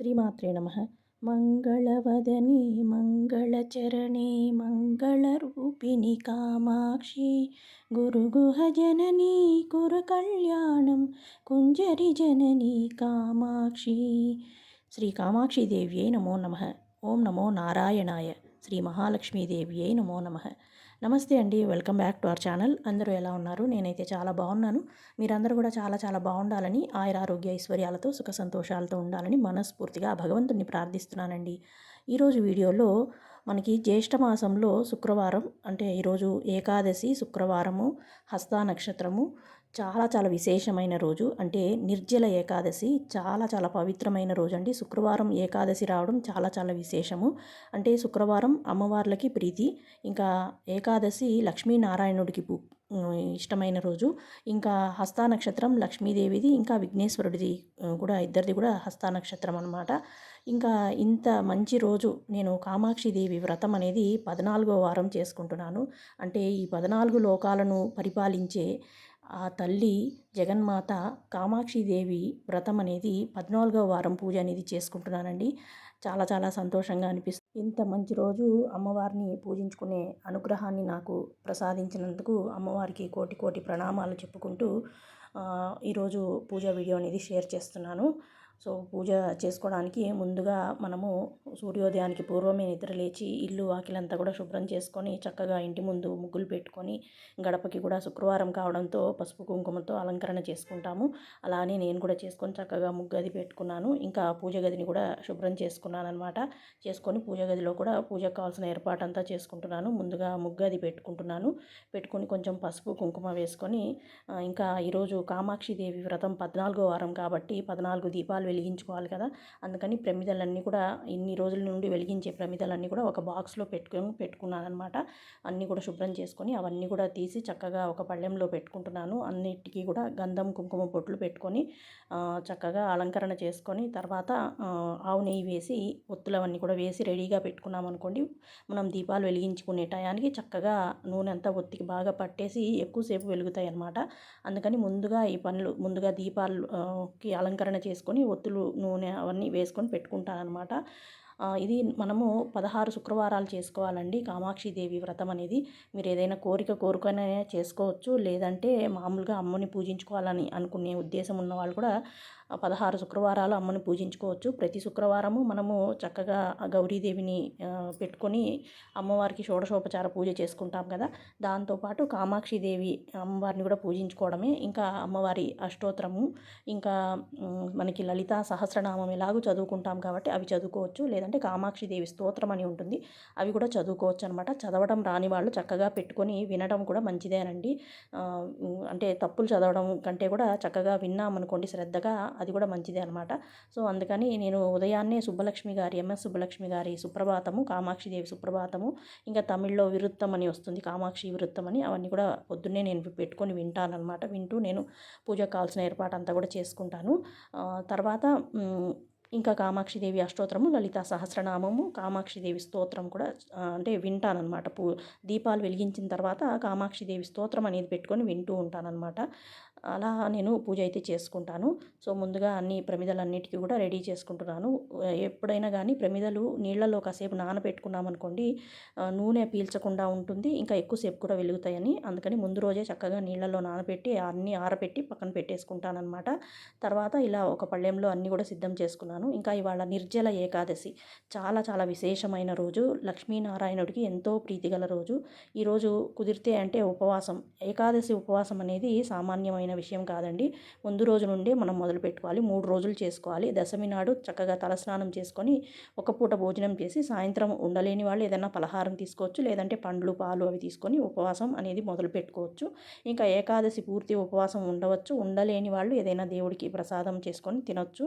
శ్రీమాత్రే నమ మంగళవదనే మంగళచరణే మంగళరూపిణి కామాక్షి గురుగుహజననీ కురు కళ్యాణం కుంజరి జననీ కామాక్షి శ్రీ కామాక్షిదేవ్యై నమో నమ ఓం నమో నారాయణాయ శ్రీ మహాలక్ష్మీదేవ్యై నమో నమ నమస్తే అండి welcome back to our channel. అందరూ ఎలా ఉన్నారు? నేనైతే చాలా బాగున్నాను. మీరందరూ కూడా చాలా చాలా బాగుండాలని ఆయుర ఆరోగ్య ఐశ్వర్యాలతో సుఖ సంతోషాలతో ఉండాలని మనస్ఫూర్తిగా భగవంతుని ప్రార్థిస్తున్నానండి. ఈరోజు వీడియోలో మనకి జ్యేష్ఠ మాసంలో శుక్రవారం అంటే ఈరోజు ఏకాదశి శుక్రవారము హస్త నక్షత్రము చాలా చాలా విశేషమైన రోజు. అంటే నిర్జల ఏకాదశి చాలా చాలా పవిత్రమైన రోజు అండి శుక్రవారం ఏకాదశి రావడం చాలా చాలా విశేషము. అంటే శుక్రవారం అమ్మవార్లకి ప్రీతి. ఇంకా ఏకాదశి లక్ష్మీనారాయణుడికి ఇష్టమైన రోజు. ఇంకా హస్తా నక్షత్రం లక్ష్మీదేవిది. ఇంకా విఘ్నేశ్వరుడిది కూడా ఇద్దరిది కూడా హస్తా నక్షత్రం అనమాట ఇంకా ఇంత మంచి రోజు నేను కామాక్షిదేవి వ్రతం అనేది పద్నాలుగో వారం చేసుకుంటున్నాను. అంటే ఈ పద్నాలుగు లోకాలను పరిపాలించే ఆ తల్లి జగన్మాత కామాక్షిదేవి వ్రతం అనేది పద్నాలుగవ వారం పూజ అనేది చేసుకుంటున్నానండి. చాలా చాలా సంతోషంగా అనిపిస్తుంది. ఇంత మంచి రోజు అమ్మవారిని పూజించుకునే అనుగ్రహాన్ని నాకు ప్రసాదించినందుకు అమ్మవారికి కోటి కోటి ప్రణామాలు చెప్పుకుంటూ ఈరోజు పూజ వీడియో అనేది షేర్ చేస్తున్నాను. సో పూజ చేసుకోవడానికి ముందుగా మనము సూర్యోదయానికి పూర్వమే నిద్ర లేచి ఇల్లు వాకిలంతా కూడా శుభ్రం చేసుకొని చక్కగా ఇంటి ముందు ముగ్గులు పెట్టుకొని గడపకి కూడా శుక్రవారం కావడంతో పసుపు కుంకుమతో అలంకరణ చేసుకుంటాము. అలానే నేను కూడా చేసుకొని చక్కగా ముగ్గు అది పెట్టుకున్నాను. ఇంకా పూజ గదిని కూడా శుభ్రం చేసుకున్నాను అనమాట చేసుకొని పూజ గదిలో కూడా పూజకు కావాల్సిన ఏర్పాటు అంతా చేసుకుంటున్నాను. ముందుగా ముగ్గు అది పెట్టుకుంటున్నాను. పెట్టుకొని కొంచెం పసుపు కుంకుమ వేసుకొని ఇంకా ఈరోజు కామాక్షిదేవి వ్రతం పద్నాలుగో వారం కాబట్టి పద్నాలుగు దీపాలు వెలిగించుకోవాలి కదా. అందుకని ప్రమిదలన్నీ కూడా ఇన్ని రోజుల నుండి వెలిగించే ప్రమిదలన్నీ కూడా ఒక బాక్స్లో పెట్టుకుని పెట్టుకున్నాను అనమాట అన్నీ కూడా శుభ్రం చేసుకొని అవన్నీ కూడా తీసి చక్కగా ఒక పళ్ళెంలో పెట్టుకుంటున్నాను. అన్నిటికీ కూడా గంధం కుంకుమ బొట్లు పెట్టుకొని చక్కగా అలంకరణ చేసుకొని తర్వాత ఆవు నెయ్యి వేసి ఒత్తులవన్నీ కూడా వేసి రెడీగా పెట్టుకున్నాం అనుకోండి మనం దీపాలు వెలిగించుకునే టయానికి చక్కగా నూనె అంతా ఒత్తికి బాగా పట్టేసి ఎక్కువసేపు వెలుగుతాయి అన్నమాట అందుకని ముందుగా ఈ పనులు ముందుగా దీపాలకి అలంకరణ చేసుకొని ఒత్తులు నూనె అవన్నీ వేసుకొని పెట్టుకుంటాను అనమాట ఇది మనము పదహారు శుక్రవారాలు చేసుకోవాలండి. కామాక్షిదేవి వ్రతం అనేది మీరు ఏదైనా కోరిక కోరుకనే చేసుకోవచ్చు. లేదంటే మామూలుగా అమ్మని పూజించుకోవాలని అనుకునే ఉద్దేశం ఉన్న వాళ్ళు కూడా పదహారు శుక్రవారాలు అమ్మని పూజించుకోవచ్చు. ప్రతి శుక్రవారము మనము చక్కగా గౌరీదేవిని పెట్టుకొని అమ్మవారికి షోడశోపచార పూజ చేసుకుంటాం కదా. దాంతోపాటు కామాక్షిదేవి అమ్మవారిని కూడా పూజించుకోవడమే. ఇంకా అమ్మవారి అష్టోత్తరము ఇంకా మనకి లలిత సహస్రనామం ఎలాగో చదువుకుంటాం కాబట్టి అవి చదువుకోవచ్చు. లేదంటే కామాక్షిదేవి స్తోత్రం అని ఉంటుంది. అవి కూడా చదువుకోవచ్చు అనమాట చదవడం రాని వాళ్ళు చక్కగా పెట్టుకొని వినడం కూడా మంచిదేనండి అంటే తప్పులు చదవడం కంటే కూడా చక్కగా విన్నామనుకోండి శ్రద్ధగా అది కూడా మంచిదే అనమాట సో అందుకని నేను ఉదయాన్నే సుబ్బలక్ష్మి గారి ఎంఎస్ సుబ్బలక్ష్మి గారి సుప్రభాతము కామాక్షిదేవి సుప్రభాతము ఇంకా తమిళ్ళో విరుత్తం అని వస్తుంది కామాక్షి విరుత్తం అని అవన్నీ కూడా పొద్దున్నే నేను పెట్టుకొని వింటానమాట వింటూ నేను పూజకు కావాల్సిన ఏర్పాటు అంతా కూడా చేసుకుంటాను. తర్వాత ఇంకా కామాక్షిదేవి అష్టోత్తరము లలిత సహస్రనామము కామాక్షిదేవి స్తోత్రం కూడా అంటే వింటానమాట పూ దీపాలు వెలిగించిన తర్వాత కామాక్షిదేవి స్తోత్రం అనేది పెట్టుకొని వింటూ ఉంటానన్నమాట. అలా నేను పూజ అయితే చేసుకుంటాను. సో ముందుగా అన్ని ప్రమిదలన్నిటికీ కూడా రెడీ చేసుకుంటున్నాను. ఎప్పుడైనా కానీ ప్రమిదలు నీళ్ళలో కాసేపు నానబెట్టుకున్నామనుకోండి నూనె పీల్చకుండా ఉంటుంది. ఇంకా ఎక్కువసేపు కూడా వెలుగుతాయని. అందుకని ముందు రోజే చక్కగా నీళ్ళలో నానబెట్టి అన్నీ ఆరబెట్టి పక్కన పెట్టేసుకుంటానమాట తర్వాత ఇలా ఒక పళ్ళెంలో అన్నీ కూడా సిద్ధం చేసుకున్నాను. ఇంకా ఇవాళ నిర్జల ఏకాదశి. చాలా చాలా విశేషమైన రోజు. లక్ష్మీనారాయణుడికి ఎంతో ప్రీతిగల రోజు. ఈరోజు కుదిరితే అంటే ఉపవాసం. ఏకాదశి ఉపవాసం అనేది సామాన్యమైన సామాన్యమైన విషయం కాదండి. ముందు రోజు నుండి మనం మొదలు పెట్టుకోవాలి. మూడు రోజులు చేసుకోవాలి. దశమి నాడు చక్కగా తలస్నానం చేసుకొని ఒక పూట భోజనం చేసి సాయంత్రం ఉండలేని వాళ్ళు ఏదైనా పలహారం తీసుకోవచ్చు. లేదంటే పండ్లు పాలు అవి తీసుకొని ఉపవాసం అనేది మొదలు పెట్టుకోవచ్చు. ఇంకా ఏకాదశి పూర్తి ఉపవాసం ఉండవచ్చు. ఉండలేని వాళ్ళు ఏదైనా దేవుడికి ప్రసాదం చేసుకొని తినొచ్చు.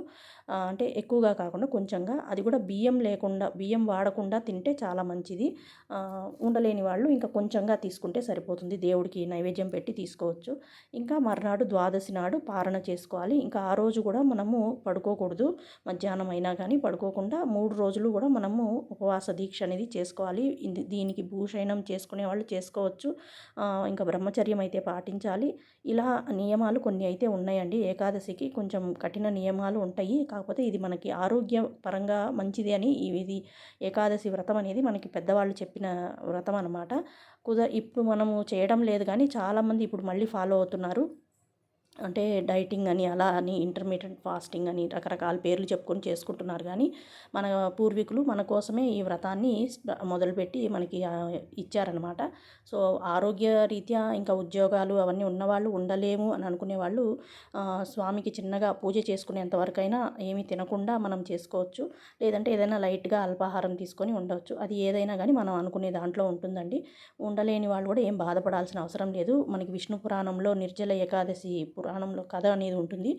అంటే ఎక్కువగా కాకుండా కొంచెంగా. అది కూడా బియ్యం లేకుండా బియ్యం వాడకుండా తింటే చాలా మంచిది. ఉండలేని వాళ్ళు ఇంకా కొంచెంగా తీసుకుంటే సరిపోతుంది. దేవుడికి నైవేద్యం పెట్టి తీసుకోవచ్చు. ఇంకా మర్నాడు నాడు ద్వాదశి నాడు పారణ చేసుకోవాలి. ఇంకా ఆ రోజు కూడా మనము పడుకోకూడదు. మధ్యాహ్నం అయినా కానీ పడుకోకుండా మూడు రోజులు కూడా మనము ఉపవాస దీక్ష అనేది చేసుకోవాలి. దీనికి భూషయనం చేసుకునే వాళ్ళు చేసుకోవచ్చు. ఇంకా బ్రహ్మచర్యం అయితే పాటించాలి. ఇలా నియమాలు కొన్ని అయితే ఉన్నాయండి. ఏకాదశికి కొంచెం కఠిన నియమాలు ఉంటాయి. కాకపోతే ఇది మనకి ఆరోగ్య పరంగా మంచిది అని ఇది ఏకాదశి వ్రతం అనేది మనకి పెద్దవాళ్ళు చెప్పిన వ్రతం అనమాట కుద ఇప్పుడు మనము చేయడం లేదు కానీ చాలామంది ఇప్పుడు మళ్ళీ ఫాలో అవుతున్నారు. అంటే డైటింగ్ అని అలా అని ఇంటర్మీడియట్ ఫాస్టింగ్ అని రకరకాల పేర్లు చెప్పుకొని చేసుకుంటున్నారు. కానీ మన పూర్వీకులు మన కోసమే ఈ వ్రతాన్ని మొదలుపెట్టి మనకి ఇచ్చారనమాట సో ఆరోగ్య రీత్యా ఇంకా ఉద్యోగాలు అవన్నీ ఉన్నవాళ్ళు ఉండలేము అని అనుకునే వాళ్ళు స్వామికి చిన్నగా పూజ చేసుకునేంత వరకైనా ఏమీ తినకుండా మనం చేసుకోవచ్చు. లేదంటే ఏదైనా లైట్గా అల్పాహారం తీసుకొని ఉండవచ్చు. అది ఏదైనా కానీ మనం అనుకునే దాంట్లో ఉంటుందండి. ఉండలేని వాళ్ళు కూడా ఏం బాధపడాల్సిన అవసరం లేదు. మనకి విష్ణు పురాణంలో నిర్జల ఏకాదశి పురాణంలో కథ అనేది ఉంటుంది.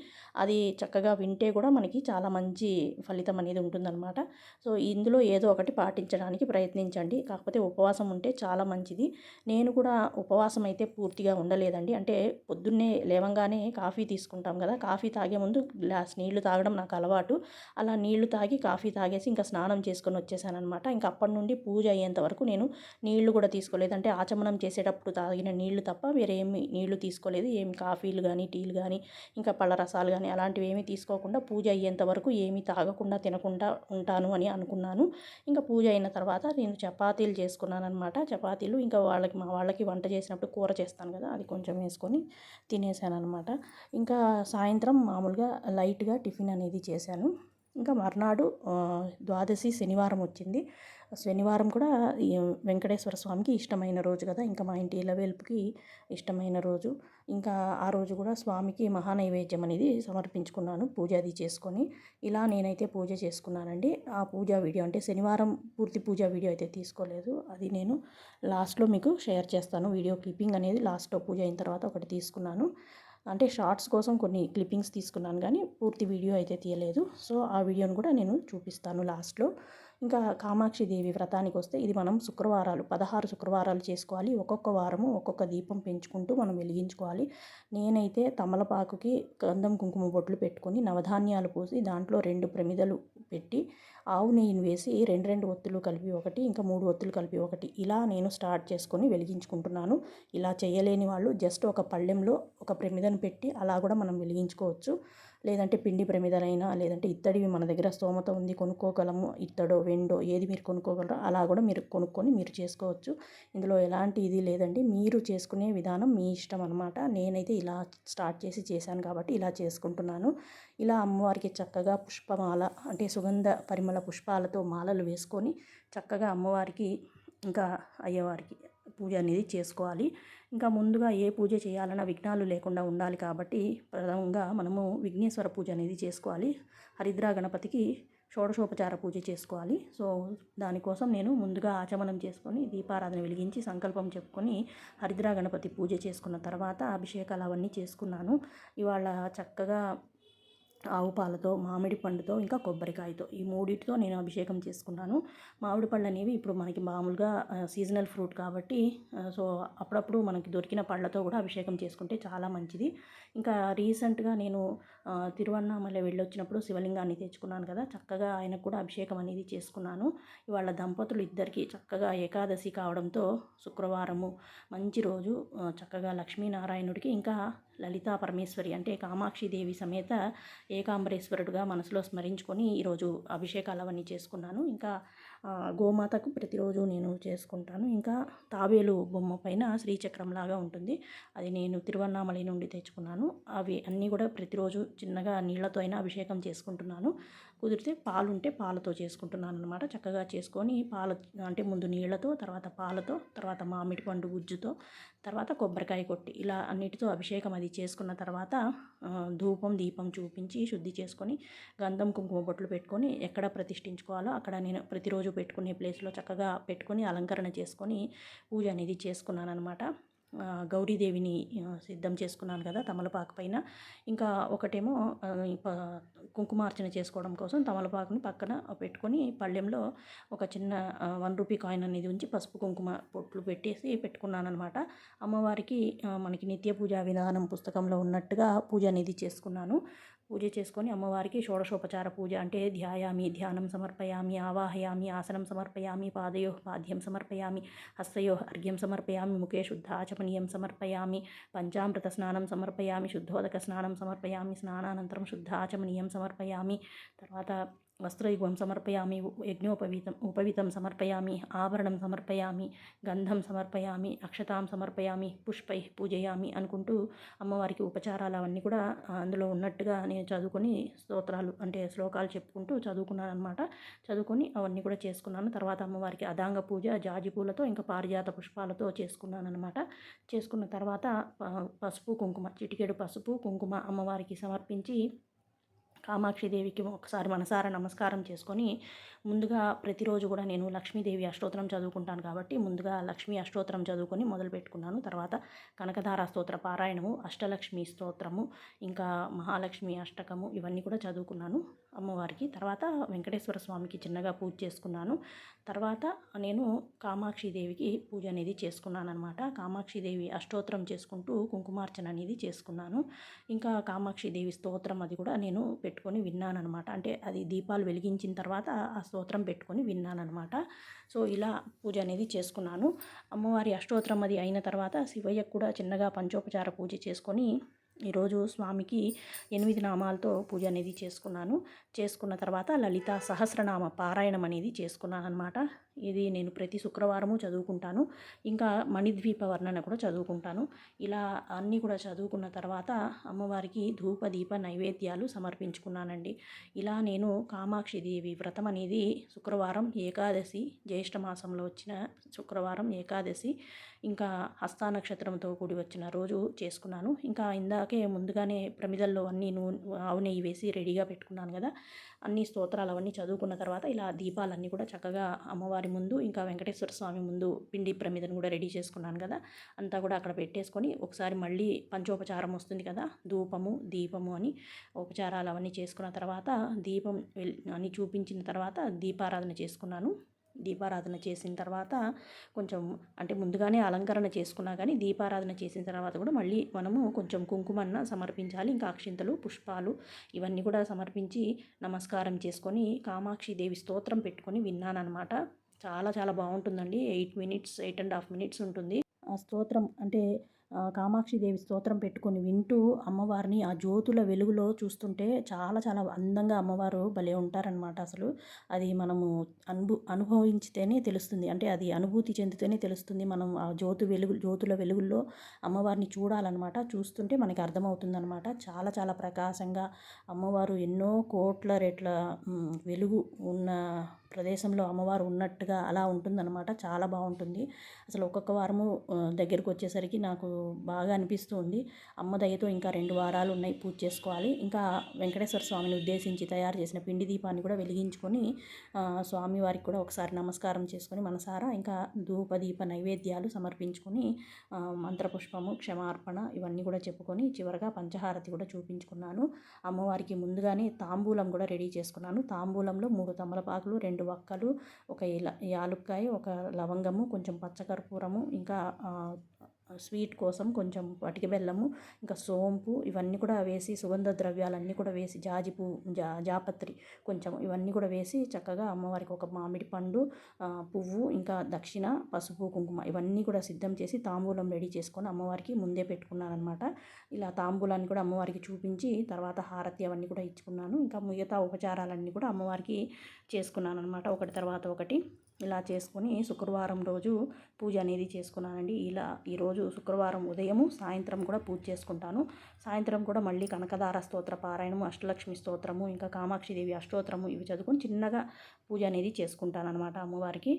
అది చక్కగా వింటే కూడా మనకి చాలా మంచి ఫలితం అనేది ఉంటుందన్నమాట. సో ఇందులో ఏదో ఒకటి పాటించడానికి ప్రయత్నించండి. కాకపోతే ఉపవాసం ఉంటే చాలా మంచిది. నేను కూడా ఉపవాసం అయితే పూర్తిగా ఉండలేదండి. అంటే పొద్దున్నే లేవంగానే కాఫీ తీసుకుంటాం కదా కాఫీ తాగే ముందు గ్లాస్ నీళ్ళు తాగడం నాకు అలవాటు. అలా నీళ్ళు తాగి కాఫీ తాగేసి ఇంకా స్నానం చేసుకొని వచ్చేసానమాట ఇంకా అప్పటి నుండి పూజ అయ్యేంత వరకు నేను నీళ్ళు కూడా తీసుకోలేదు. అంటే ఆచమనం చేసేటప్పుడు తాగిన నీళ్ళు తప్ప వేరేమి నీళ్ళు తీసుకోలేదు. ఏమి కాఫీలు కానీ టీలు కానీ ఇంకా పళ్ళ రసాలు కానీ అలాంటివి ఏమీ తీసుకోకుండా పూజ అయ్యేంత వరకు ఏమీ తాగకుండా తినకుండా ఉంటాను అని అనుకున్నాను. ఇంకా పూజ అయిన తర్వాత నేను చపాతీలు చేసుకున్నాను అనమాట చపాతీలు ఇంకా వాళ్ళకి మా వాళ్ళకి వంట చేసినప్పుడు కూర చేస్తాను కదా అది కొంచెం వేసుకొని తినేసాను అనమాట ఇంకా సాయంత్రం మామూలుగా లైట్గా టిఫిన్ అనేది చేశాను. ఇంకా మర్నాడు ద్వాదశి శనివారం వచ్చింది. శనివారం కూడా వెంకటేశ్వర స్వామికి ఇష్టమైన రోజు కదా. ఇంకా మా ఇంటి ఇలవేల్పుకి ఇష్టమైన రోజు. ఇంకా ఆ రోజు కూడా స్వామికి మహానైవేద్యం అనేది సమర్పించుకున్నాను పూజ అది చేసుకొని. ఇలా నేనైతే పూజ చేసుకున్నానండి. ఆ పూజా వీడియో అంటే శనివారం పూర్తి పూజా వీడియో అయితే తీసుకోలేదు. అది నేను లాస్ట్లో మీకు షేర్ చేస్తాను. వీడియో క్లిప్పింగ్ అనేది లాస్ట్లో పూజ అయిన తర్వాత ఒకటి తీసుకున్నాను. అంటే షార్ట్స్ కోసం కొన్ని క్లిప్పింగ్స్ తీసుకున్నాను కానీ పూర్తి వీడియో అయితే తీయలేదు. సో ఆ వీడియోను కూడా నేను చూపిస్తాను లాస్ట్లో. ఇంకా కామాక్షి దేవి వ్రతానికి వస్తే ఇది మనం శుక్రవారాలు పదహారు శుక్రవారాలు చేసుకోవాలి. ఒక్కొక్క వారము ఒక్కొక్క దీపం పెంచుకుంటూ మనం వెలిగించుకోవాలి. నేనైతే తమలపాకుకి గంధం కుంకుమ బొట్లు పెట్టుకొని నవధాన్యాలు పోసి దాంట్లో రెండు ప్రమిదలు పెట్టి ఆవు నెయ్యిని వేసి రెండు రెండు ఒత్తులు కలిపి ఒకటి ఇంకా మూడు ఒత్తులు కలిపి ఒకటి ఇలా నేను స్టార్ట్ చేసుకొని వెలిగించుకుంటున్నాను. ఇలా చేయలేని వాళ్ళు జస్ట్ ఒక పళ్ళెంలో ఒక ప్రమిదను పెట్టి అలా కూడా మనం వెలిగించుకోవచ్చు. లేదంటే పిండి ప్రమిదలైనా లేదంటే ఇత్తడివి మన దగ్గర స్తోమత ఉంది కొనుక్కోగలము ఇత్తడో వెండో ఏది మీరు కొనుక్కోగలరో అలా కూడా మీరు కొనుక్కొని మీరు చేసుకోవచ్చు. ఇందులో ఎలాంటి ఇది లేదండి. మీరు చేసుకునే విధానం మీ ఇష్టం అనమాట నేనైతే ఇలా స్టార్ట్ చేసి చేశాను కాబట్టి ఇలా చేసుకుంటున్నాను. ఇలా అమ్మవారికి చక్కగా పుష్పమాల అంటే సుగంధ పరిమళ పుష్పాలతో మాలలు వేసుకొని చక్కగా అమ్మవారికి ఇంకా అయ్యవారికి పూజ అనేది చేసుకోవాలి. ఇంకా ముందుగా ఏ పూజ చేయాలన్నా విఘ్నాలు లేకుండా ఉండాలి కాబట్టి ప్రథమంగా మనము విఘ్నేశ్వర పూజ అనేది చేసుకోవాలి. హరిద్రా గణపతికి షోడశోపచార పూజ చేసుకోవాలి. సో దానికోసం నేను ముందుగా ఆచమనం చేసుకొని దీపారాధన వెలిగించి సంకల్పం చెప్పుకొని హరిద్రా గణపతి పూజ చేసుకున్న తర్వాత అభిషేకాలు అవన్నీ చేసుకున్నాను. ఇవాళ చక్కగా ఆవు పాలతో మామిడి పండుతో ఇంకా కొబ్బరికాయతో ఈ మూడింటితో నేను అభిషేకం చేసుకున్నాను. మామిడి పళ్ళు అనేవి ఇప్పుడు మనకి మామూలుగా సీజనల్ ఫ్రూట్ కాబట్టి సో అప్పుడప్పుడు మనకి దొరికిన పళ్ళతో కూడా అభిషేకం చేసుకుంటే చాలా మంచిది. ఇంకా రీసెంట్గా నేను తిరువన్నామలై వెళ్ళొచ్చినప్పుడు శివలింగాన్ని తెచ్చుకున్నాను కదా! చక్కగా ఆయనకు కూడా అభిషేకం అనేది చేసుకున్నాను. ఇవాళ దంపతులు ఇద్దరికి చక్కగా ఏకాదశి కావడంతో శుక్రవారము మంచి రోజు. చక్కగా లక్ష్మీనారాయణుడికి ఇంకా లలితా పరమేశ్వరి అంటే కామాక్షి దేవి సమేత ఏకాంబరేశ్వరుడుగా మనసులో స్మరించుకొని ఈరోజు అభిషేకాలు అవన్నీ చేసుకున్నాను. ఇంకా గోమాతకు ప్రతిరోజు నేను చేసుకుంటాను. ఇంకా తాబేలు బొమ్మ పైన శ్రీచక్రంలాగా ఉంటుంది. అది నేను తిరువన్నామలై నుండి తెచ్చుకున్నాను. అవి అన్నీ కూడా ప్రతిరోజు చిన్నగా నీళ్ళతో అయినా అభిషేకం చేసుకుంటున్నాను. కుదిరితే పాలు ఉంటే పాలతో చేసుకుంటున్నాను అనమాట చక్కగా చేసుకొని పాల అంటే ముందు నీళ్ళతో తర్వాత పాలతో తర్వాత మామిడి పండు గుజ్జుతో తర్వాత కొబ్బరికాయ కొట్టి ఇలా అన్నిటితో అభిషేకం అది చేసుకున్న తర్వాత ధూపం దీపం చూపించి శుద్ధి చేసుకొని గంధం కుంకుమ బొట్లు పెట్టుకొని ఎక్కడ ప్రతిష్ఠించుకోవాలో అక్కడ నేను ప్రతిరోజు పెట్టుకునే ప్లేస్లో చక్కగా పెట్టుకొని అలంకరణ చేసుకొని పూజ అనేది చేసుకున్నాను అనమాట గౌరీదేవిని సిద్ధం చేసుకున్నాను కదా తమలపాకు పైన. ఇంకా ఒకటేమో కుంకుమార్చన చేసుకోవడం కోసం తమలపాకుని పక్కన పెట్టుకొని పళ్ళెంలో ఒక చిన్న వన్ రూపీ కాయిన్ అనేది ఉంచి పసుపు కుంకుమ పొట్లు పెట్టేసి పెట్టుకున్నాను అనమాట అమ్మవారికి మనకి నిత్య పూజా విధానం పుస్తకంలో ఉన్నట్టుగా పూజ అనేది చేసుకున్నాను. పూజ చేసుకొని అమ్మవారికి షోడశోపచార పూజ అంటే ధ్యాయామి ధ్యానం సమర్పయామి ఆవాహయామి ఆసనం సమర్పయామి పాదయో పాద్యం సమర్పయామి హస్తయో అర్ఘ్యం సమర్పయామి ముఖే శుద్ధాచమనీయం సమర్పయామి పంచామృత స్నానం సమర్పయామి శుద్ధోదక స్నానం సమర్పయామి స్నానానంతరం శుద్ధాచమనీయం సమర్పయామి సమర్పయామి. తర్వాత వస్త్రయుగం సమర్పయామి యజ్ఞోపవీతం ఉపవీతం సమర్పయామి ఆభరణం సమర్పయామి గంధం సమర్పయామి అక్షతాం సమర్పయామి పుష్పై పూజయామి అనుకుంటూ అమ్మవారికి ఉపచారాలు అవన్నీ కూడా అందులో ఉన్నట్టుగా నేను చదువుకొని స్తోత్రాలు అంటే శ్లోకాలు చెప్పుకుంటూ చదువుకున్నాను అనమాట చదువుకొని అవన్నీ కూడా చేసుకున్నాను. తర్వాత అమ్మవారికి అదాంగ పూజ జాజి పూలతో ఇంకా పారిజాత పుష్పాలతో చేసుకున్నాను అనమాట చేసుకున్న తర్వాత ప- పసుపు కుంకుమ చిటికెడు పసుపు కుంకుమ అమ్మవారికి సమర్పించి కామాక్షిదేవికి ఒకసారి మనసారా నమస్కారం చేసుకొని ముందుగా ప్రతిరోజు కూడా నేను లక్ష్మీదేవి అష్టోత్తరం చదువుకుంటాను కాబట్టి ముందుగా లక్ష్మీ అష్టోత్తరం చదువుకొని మొదలు పెట్టుకున్నాను. తర్వాత కనకధార స్తోత్ర పారాయణము అష్టలక్ష్మి స్తోత్రము ఇంకా మహాలక్ష్మి అష్టకము ఇవన్నీ కూడా చదువుకున్నాను. అమ్మవారికి. తర్వాత వెంకటేశ్వర స్వామికి చిన్నగా పూజ చేసుకున్నాను. తర్వాత నేను కామాక్షిదేవికి పూజ అనేది చేసుకున్నాను అనమాట కామాక్షిదేవి అష్టోత్తరం చేసుకుంటూ కుంకుమార్చన అనేది చేసుకున్నాను. ఇంకా కామాక్షిదేవి స్తోత్రం అది కూడా నేను పెట్టుకొని విన్నాను అనమాట అంటే అది దీపాలు వెలిగించిన తర్వాత ఆ స్తోత్రం పెట్టుకొని విన్నాను అనమాట సో ఇలా పూజ అనేది చేసుకున్నాను. అమ్మవారి అష్టోత్తరం అది అయిన తర్వాత శివయ్యకు కూడా చిన్నగా పంచోపచార పూజ చేసుకొని ఈరోజు స్వామికి ఎనిమిది నామాలతో పూజ అనేది చేసుకున్నాను. చేసుకున్న తర్వాత లలిత సహస్రనామ పారాయణం అనేది చేసుకున్నాను అనమాట ఇది నేను ప్రతి శుక్రవారము చదువుకుంటాను. ఇంకా మణిద్వీప వర్ణన కూడా చదువుకుంటాను. ఇలా అన్నీ కూడా చదువుకున్న తర్వాత అమ్మవారికి ధూప దీప నైవేద్యాలు సమర్పించుకున్నానండి. ఇలా నేను కామాక్షి దేవి వ్రతం అనేది శుక్రవారం ఏకాదశి జ్యేష్ఠ మాసంలో వచ్చిన శుక్రవారం ఏకాదశి ఇంకా హస్తా నక్షత్రంతో కూడి వచ్చిన రోజు చేసుకున్నాను. ఇంకా ఇందాకే ముందుగానే ప్రమిదల్లో అన్నీ నూనె ఆవు నెయ్యి వేసి రెడీగా పెట్టుకున్నాను కదా. అన్ని స్తోత్రాలు అవన్నీ చదువుకున్న తర్వాత ఇలా దీపాలన్నీ కూడా చక్కగా అమ్మవారి ముందు ఇంకా వెంకటేశ్వర స్వామి ముందు పిండి ప్రమిదను కూడా రెడీ చేసుకున్నాను కదా. అంతా కూడా అక్కడ పెట్టేసుకొని ఒకసారి మళ్ళీ పంచోపచారం వస్తుంది కదా ధూపము దీపము అని ఉపచారాలు అవన్నీ చేసుకున్న తర్వాత దీపం అని చూపించిన తర్వాత దీపారాధన చేసుకున్నాను. దీపారాధన చేసిన తర్వాత కొంచెం అంటే ముందుగానే అలంకరణ చేసుకున్నా కానీ దీపారాధన చేసిన తర్వాత కూడా మళ్ళీ మనము కొంచెం కుంకుమన్న సమర్పించాలి. ఇంకా అక్షింతలు పుష్పాలు ఇవన్నీ కూడా సమర్పించి నమస్కారం చేసుకొని కామాక్షి దేవి స్తోత్రం పెట్టుకొని విన్నానమాట చాలా చాలా బాగుంటుందండి. Eight minutes eight and half minutes ఉంటుంది. ఆ స్తోత్రం అంటే కామాక్షిదేవి కామాక్షి దేవి స్తోత్రం పెట్టుకొని వింటూ అమ్మవారిని ఆ జ్యోతుల వెలుగులో చూస్తుంటే చాలా చాలా అందంగా అమ్మవారు భలే ఉంటారనమాట అసలు. అది మనము అనుభూ అనుభవించితేనే తెలుస్తుంది. అంటే అది అనుభూతి చెందితేనే తెలుస్తుంది మనం ఆ జ్యోతు వెలుగు జ్యోతుల వెలుగుల్లో అమ్మవారిని చూడాలన్నమాట. చూస్తుంటే మనకి అర్థమవుతుందనమాట చాలా చాలా ప్రకాశంగా అమ్మవారు ఎన్నో కోట్ల రెట్ల వెలుగు ఉన్న ప్రదేశంలో అమ్మవారు ఉన్నట్టుగా అలా ఉంటుందన్నమాట. చాలా బాగుంటుంది. అసలు ఒక్కొక్క వారము దగ్గరకు దగ్గరికి వచ్చేసరికి నాకు బాగా అనిపిస్తుంది. అమ్మ దయతో ఇంకా రెండు వారాలు ఉన్నాయి పూజ చేసుకోవాలి. ఇంకా వెంకటేశ్వర స్వామిని ఉద్దేశించి తయారు చేసిన పిండి దీపాన్ని కూడా వెలిగించుకొని స్వామివారికి కూడా ఒకసారి నమస్కారం చేసుకొని మనసారా ఇంకా ధూప దీప నైవేద్యాలు సమర్పించుకొని మంత్రపుష్పము క్షమార్పణ ఇవన్నీ కూడా చెప్పుకొని చివరగా పంచహారతి కూడా చూపించుకున్నాను. అమ్మవారికి ముందుగానే తాంబూలం కూడా రెడీ చేసుకున్నాను. తాంబూలంలో మూడు తమలపాకులు రెండు వక్కలు ఒక యాలుక్కాయ ఒక లవంగము కొంచెం పచ్చకర్పూరము ఇంకా స్వీట్ కోసం కొంచెం పటిక బెల్లము ఇంకా సోంపు ఇవన్నీ కూడా వేసి సుగంధ ద్రవ్యాలన్నీ కూడా వేసి జాజి పువ్వు జా జాపత్రి కొంచెం ఇవన్నీ కూడా వేసి చక్కగా అమ్మవారికి ఒక మామిడి పండు పువ్వు ఇంకా దక్షిణ పసుపు కుంకుమ ఇవన్నీ కూడా సిద్ధం చేసి తాంబూలం రెడీ చేసుకొని అమ్మవారికి ముందే పెట్టుకున్నానమాట ఇలా తాంబూలాన్ని కూడా అమ్మవారికి చూపించి తర్వాత హారతి అవన్నీ కూడా ఇచ్చుకున్నాను. ఇంకా మిగతా ఉపచారాలన్నీ కూడా అమ్మవారికి చేసుకున్నాను అనమాట ఒకటి తర్వాత ఒకటి. ఇలా చేసుకొని శుక్రవారం రోజు పూజ అనేది చేసుకున్నానండి. ఇలా ఈరోజు శుక్రవారం ఉదయము సాయంత్రం కూడా పూజ చేసుకుంటాను. సాయంత్రం కూడా మళ్ళీ కనకదార స్తోత్ర పారాయణము అష్టలక్ష్మి స్తోత్రము ఇంకా కామాక్షిదేవి అష్టోత్తరము ఇవి చదువుకొని చిన్నగా పూజ అనేది చేసుకుంటాను అనమాట అమ్మవారికి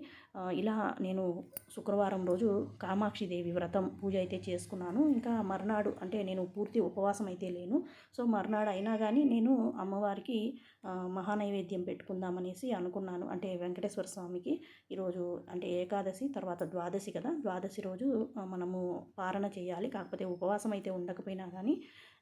ఇలా నేను శుక్రవారం రోజు కామాక్షిదేవి వ్రతం పూజ అయితే చేసుకున్నాను. ఇంకా మర్నాడు అంటే నేను పూర్తి ఉపవాసం అయితే లేను. సో మర్నాడు అయినా కానీ నేను అమ్మవారికి మహానైవేద్యం పెట్టుకుందామనేసి అనుకున్నాను. అంటే వెంకటేశ్వర స్వామికి ఈరోజు అంటే ఏకాదశి తర్వాత ద్వాదశి కదా. ద్వాదశి రోజు మనము పారణ చేయాలి. కాకపోతే ఉపవాసం అయితే ఉండకపోయినా కానీ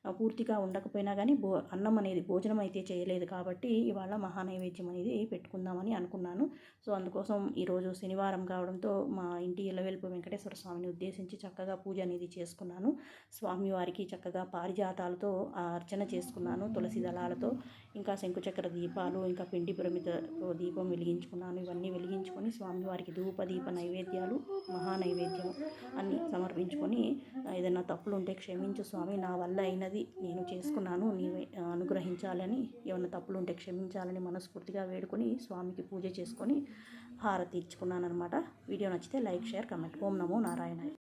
పూర్తిగా ఉండకపోయినా కానీ భో అన్నం అనేది భోజనం అయితే చేయలేదు కాబట్టి ఇవాళ మహానైవేద్యం అనేది పెట్టుకుందామని అనుకున్నాను. సో అందుకోసం ఈరోజు శనివారం కావడంతో మా ఇంటి ఇలవెల్పు వెంకటేశ్వర స్వామిని ఉద్దేశించి చక్కగా పూజ అనేది చేసుకున్నాను. స్వామివారికి చక్కగా పారిజాతాలతో అర్చన చేసుకున్నాను తులసి దళాలతో. ఇంకా శంకుచక్ర దీపాలు ఇంకా పిండి పిరమిదతో దీపం వెలిగించుకున్నాను. ఇవన్నీ వెలిగించుకొని స్వామివారికి ధూప దీప నైవేద్యాలు మహానైవేద్యం అన్ని సమర్పించుకొని ఏదైనా తప్పులు ఉంటే క్షమించు స్వామి నా వల్ల అయినది నేను చేసుకున్నాను నీవే అనుగ్రహించాలని ఏమైనా తప్పులు ఉంటే క్షమించాలని మనస్ఫూర్తిగా వేడుకొని స్వామికి పూజ చేసుకొని హారతి ఇచ్చుకున్నాను అనమాట వీడియో నచ్చితే లైక్ షేర్ కమెంట్. ఓం నమో నారాయణ